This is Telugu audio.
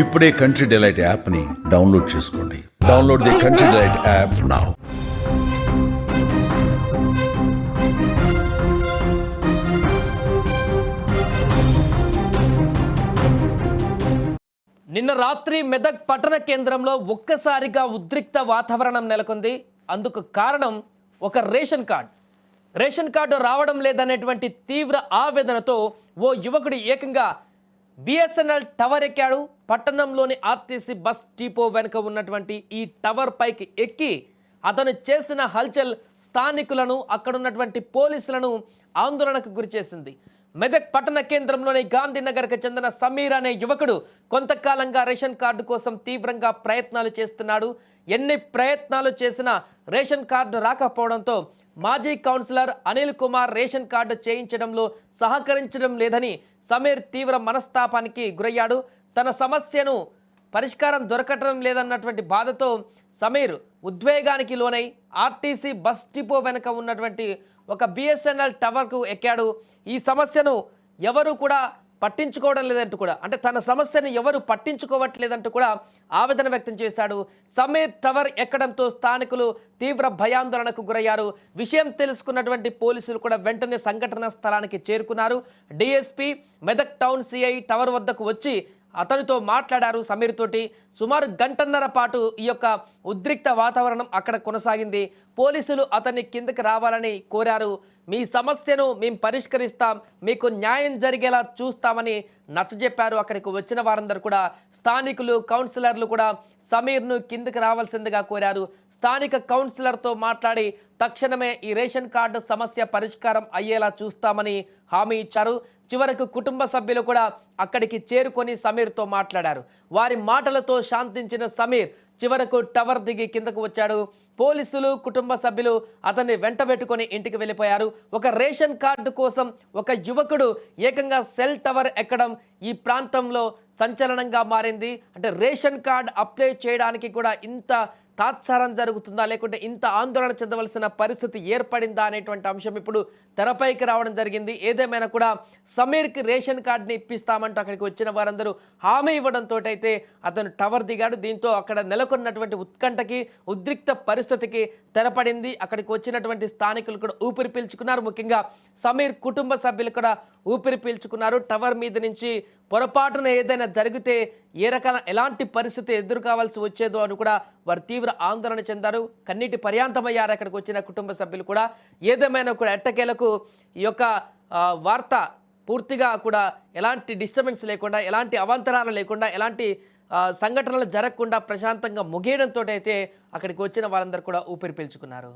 ఇప్పుడే కంట్రీ డిలైట్ యాప్ని డౌన్లోడ్ చేసుకోండి. Download the country delight app now నిన్న రాత్రి మెదక్ పట్టణ కేంద్రంలో ఒక్కసారిగా ఉద్రిక్త వాతావరణం నెలకొంది. అందుకు కారణం ఒక రేషన్ కార్డ్. రేషన్ కార్డు రావడం లేదనేటువంటి తీవ్ర ఆవేదనతో ఓ యువకుడు ఏకంగా బిఎస్ఎన్ఎల్ టవర్ ఎక్కాడు. పట్టణంలోని ఆర్టీసీ బస్ డిపో వెనుక ఉన్నటువంటి ఈ టవర్ పైకి ఎక్కి అతను చేసిన హల్చల్ స్థానికులను అక్కడున్నటువంటి పోలీసులను ఆందోళనకు గురిచేసింది మెదక్ పట్టణ కేంద్రంలోని గాంధీనగర్కు చెందిన సమీర్ అనే యువకుడు కొంతకాలంగా రేషన్ కార్డు కోసం తీవ్రంగా ప్రయత్నాలు చేస్తున్నాడు. ఎన్ని ప్రయత్నాలు చేసినా రేషన్ కార్డు రాకపోవడంతో మాజీ councillor Anil Kumar ration card చేయించడంలో సహకరించడం లేదని సమీర్ తీవ్ర మనస్తాపానికి గురయ్యాడు. తన సమస్యను పరిష్కారం దొరకటం లేదన్నటువంటి బాధతో సమీర్ ఉద్వేగానికి లోనై ఆర్టీసీ బస్ డిపో వెనుక ఉన్నటువంటి ఒక బిఎస్ఎన్ఎల్ టవర్కు ఎక్కాడు. ఈ సమస్యను ఎవరు కూడా పట్టించుకోవడం లేదంటూ కూడా అంటే తన సమస్యను ఎవరు పట్టించుకోవట్లేదంటూ కూడా ఆవేదన వ్యక్తం చేశాడు. సమీర్ టవర్ ఎక్కడంతో స్థానికులు తీవ్ర భయాందోళనకు గురయ్యారు. విషయం తెలుసుకున్నటువంటి పోలీసులు కూడా వెంటనే సంఘటన స్థలానికి చేరుకున్నారు. DSP Medak town CI tower వద్దకు వచ్చి అతనితో మాట్లాడారు సమీర్ తోటి. సుమారు గంటన్నర పాటు ఈ యొక్క ఉద్రిక్త వాతావరణం అక్కడ కొనసాగింది. పోలీసులు అతన్ని కిందకి రావాలని కోరారు. మీ సమస్యను మేము పరిష్కరిస్తాం మీకు న్యాయం జరిగేలా చూస్తామని నచ్చజెప్పారు. అక్కడికి వచ్చిన వారందరూ కూడా స్థానికులు కౌన్సిలర్లు కూడా సమీర్ను కిందికి రావాల్సిందిగా కోరారు. స్థానిక కౌన్సిలర్తో మాట్లాడి తక్షణమే ఈ రేషన్ కార్డు సమస్య పరిష్కారం అయ్యేలా చూస్తామని హామీ ఇచ్చారు. చివరకు కుటుంబ సభ్యులు కూడా అక్కడికి చేరుకొని సమీర్తో మాట్లాడారు. వారి మాటలతో శాంతించిన సమీర్ చివరకు టవర్ దిగి కిందకు వచ్చాడు. పోలీసులు కుటుంబ సభ్యులు అతన్ని వెంటబెట్టుకొని ఇంటికి వెళ్ళిపోయారు. ఒక రేషన్ కార్డు కోసం ఒక యువకుడు ఏకంగా సెల్ టవర్ ఎక్కడం ఈ ప్రాంతంలో సంచలనంగా మారింది. అంటే రేషన్ కార్డ్ అప్లై చేయడానికి కూడా ఇంత తాత్సారం జరుగుతుందా? లేకుంటే ఇంత ఆందోళన చెందవలసిన పరిస్థితి ఏర్పడిందా అనేటువంటి అంశం ఇప్పుడు తెరపైకి రావడం జరిగింది. ఏదేమైనా కూడా సమీర్కి రేషన్ కార్డుని ఇప్పిస్తామంటూ అక్కడికి వచ్చిన వారందరూ హామీ ఇవ్వడంతో అయితే అతను టవర్ దిగాడు. దీంతో అక్కడ నెలకొన్నటువంటి ఉత్కంఠకి ఉద్రిక్త పరిస్థితికి తెరపడింది. అక్కడికి వచ్చినటువంటి స్థానికులు కూడా ఊపిరి పీల్చుకున్నారు. ముఖ్యంగా సమీర్ కుటుంబ సభ్యులు కూడా ఊపిరి పీల్చుకున్నారు. టవర్ మీద నుంచి పొరపాటున ఏదైనా జరిగితే ఏ రకాల ఎలాంటి పరిస్థితి ఎదురు కావాల్సి వచ్చేదో అని కూడా వారు తీవ్ర ఆందోళన చెందారు. కన్నీటి పర్యాంతమయ్యారు అక్కడికి వచ్చిన కుటుంబ సభ్యులు కూడా. ఏదేమైనా కూడా ఎట్టకేలకు ఈ యొక్క వార్త పూర్తిగా కూడా ఎలాంటి డిస్టర్బెన్స్ లేకుండా ఎలాంటి అవాంతరాలు లేకుండా ఎలాంటి సంఘటనలు జరగకుండా ప్రశాంతంగా ముగియడంతో అయితే అక్కడికి వచ్చిన వారందరూ కూడా ఊపిరి పీల్చుకున్నారు.